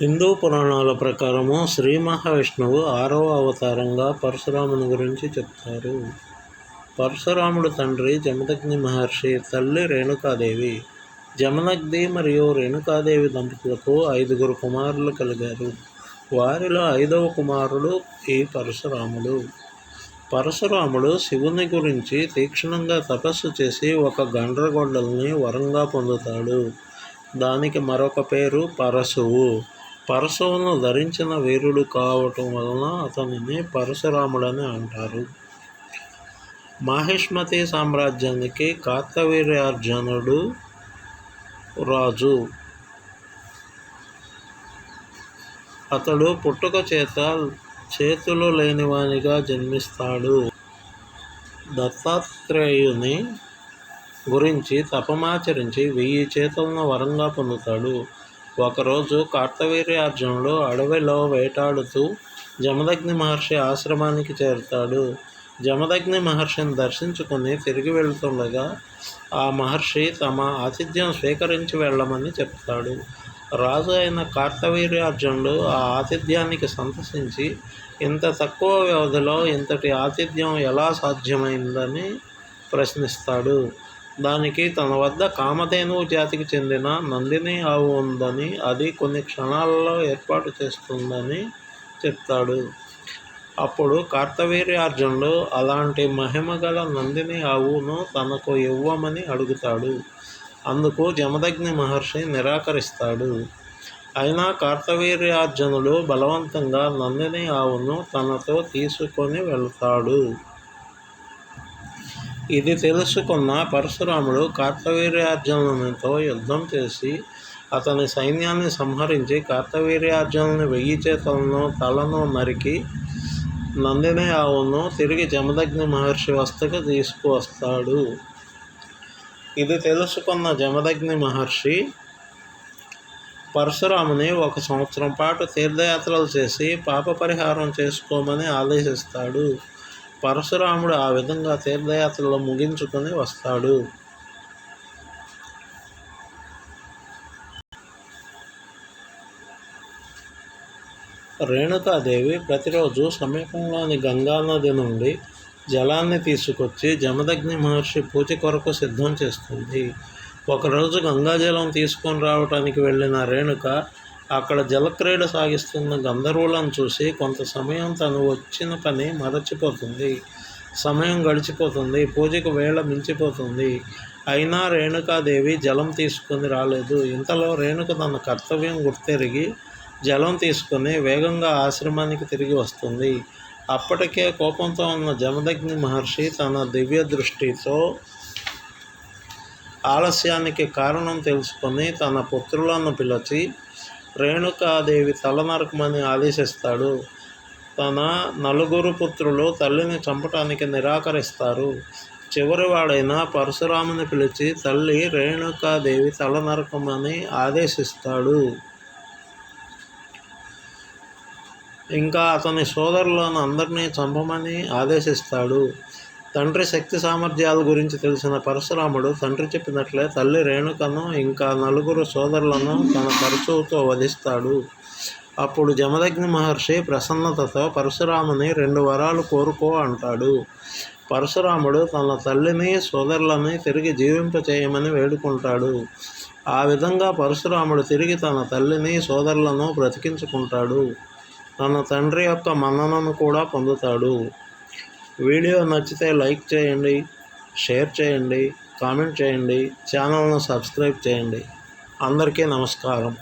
హిందూ పురాణాల ప్రకారము శ్రీ మహావిష్ణువు ఆరవ అవతారంగా పరశురాముని గురించి చెప్తారు. పరశురాముడు తండ్రి జమదగ్ని మహర్షి తల్లి రేణుకాదేవి. జమదగ్ని మరియు రేణుకాదేవి దంపతులకు ఐదుగురు కుమారులు కలిగారు. వారిలో ఐదవ కుమారుడు ఈ పరశురాముడు. పరశురాముడు శివుని గురించి తీక్షణంగా తపస్సు చేసి ఒక గండ్రగొండల్ని వరంగా పొందుతాడు. దానికి మరొక పేరు పరశువు. పరశువును ధరించిన వీరుడు కావటం వలన అతనిని పరశురాముడని అంటారు. మాహిష్మతి సామ్రాజ్యానికి కార్తవీర్యార్జునుడు రాజు. అతడు పుట్టుక చేత చేతులు లేనివానిగా జన్మిస్తాడు. దత్తాత్రేయుని గురించి తపమాచరించి వెయ్యి చేతులను వరంగా పొందుతాడు. ఒకరోజు కార్తవీర్యార్జునుడు అడవిలో వేటాడుతూ జమదగ్ని మహర్షి ఆశ్రమానికి చేరుతాడు. జమదగ్ని మహర్షిని దర్శించుకుని తిరిగి వెళ్తుండగా ఆ మహర్షి తమ ఆతిథ్యం స్వీకరించి వెళ్ళమని చెప్తాడు. రాజు అయిన కార్తవీర్యార్జునుడు ఆ ఆతిథ్యానికి సంతసించి ఇంత తక్కువ వ్యవధిలో ఇంతటి ఆతిథ్యం ఎలా సాధ్యమైందని ప్రశ్నిస్తాడు. దానికి తన వద్ద కామధేనువు జాతికి చెందిన నందిని ఆవు ఉందని అది కొన్ని క్షణాలలో ఏర్పాటు చేస్తుందని చెప్తాడు. అప్పుడు కార్తవీర్యార్జునుడు అలాంటి మహిమగల నందిని ఆవును తనకు ఇవ్వమని అడుగుతాడు. అందుకు జమదగ్ని మహర్షి నిరాకరిస్తాడు. అయినా కార్తవీర్యార్జునుడు బలవంతంగా నందిని ఆవును తనతో తీసుకొని వెళ్తాడు. ఇది తెలుసుకున్న పరశురాముడు కార్తవీర్యార్జునునితో యుద్ధం చేసి అతని సైన్యాన్ని సంహరించి కార్తవీర్యార్జునుని వెయ్యి చేతులను తలను నరికి నందిని ఆవును తిరిగి జమదగ్ని మహర్షి వస్తకు తీసుకువస్తాడు. ఇది తెలుసుకున్న జమదగ్ని మహర్షి పరశురాముని ఒక సంవత్సరం పాటు తీర్థయాత్రలు చేసి పాప పరిహారం చేసుకోమని ఆదేశిస్తాడు. పరశురాముడు ఆ విధంగా తీర్థయాత్రలో ముగించుకొని వస్తాడు. రేణుకాదేవి ప్రతిరోజు సమీపంలోని గంగానది నుండి జలాన్ని తీసుకొచ్చి జమదగ్ని మహర్షి పూజ కొరకు సిద్ధం చేస్తుంది. ఒకరోజు గంగాజలం తీసుకొని రావటానికి వెళ్ళిన రేణుక అక్కడ జలక్రీడ సాగిస్తున్న గంధర్వులను చూసి కొంత సమయం తను వచ్చిన పని మరచిపోతుంది. సమయం గడిచిపోతుంది. పూజకు వేళ మించిపోతుంది. అయినా రేణుకాదేవి జలం తీసుకొని రాలేదు. ఇంతలో రేణుక తన కర్తవ్యం గుర్తెరిగి జలం తీసుకొని వేగంగా ఆశ్రమానికి తిరిగి వస్తుంది. అప్పటికే కోపంతో ఉన్న జమదగ్ని మహర్షి తన దివ్య దృష్టితో ఆలస్యానికి కారణం తెలుసుకొని తన పుత్రులను పిలిచి రేణుకాదేవి తల నరకమని ఆదేశిస్తాడు. తన నలుగురు పుత్రులు తల్లిని చంపటానికి నిరాకరిస్తారు. చివరివాడైన పరశురాముని పిలిచి తల్లి రేణుకాదేవి తల నరకమని ఆదేశిస్తాడు. ఇంకా అతని సోదరులను అందరినీ చంపమని ఆదేశిస్తాడు. తండ్రి శక్తి సామర్థ్యాల గురించి తెలిసిన పరశురాముడు తండ్రి చెప్పినట్లే తల్లి రేణుకను ఇంకా నలుగురు సోదరులను తన పరశువుతో వధిస్తాడు. అప్పుడు జమదగ్ని మహర్షి ప్రసన్నతతో పరశురాముని రెండు వరాలు కోరుకో అంటాడు. పరశురాముడు తన తల్లిని సోదరులని తిరిగి జీవింపచేయమని వేడుకుంటాడు. ఆ విధంగా పరశురాముడు తిరిగి తన తల్లిని సోదరులను బ్రతికించుకుంటాడు. తన తండ్రి యొక్క మన్ననను కూడా పొందుతాడు. వీడియో నచ్చితే లైక్ చేయండి షేర్ చేయండి కామెంట్ చేయండి ఛానల్ను సబ్స్క్రైబ్ చేయండి. అందరికీ నమస్కారం.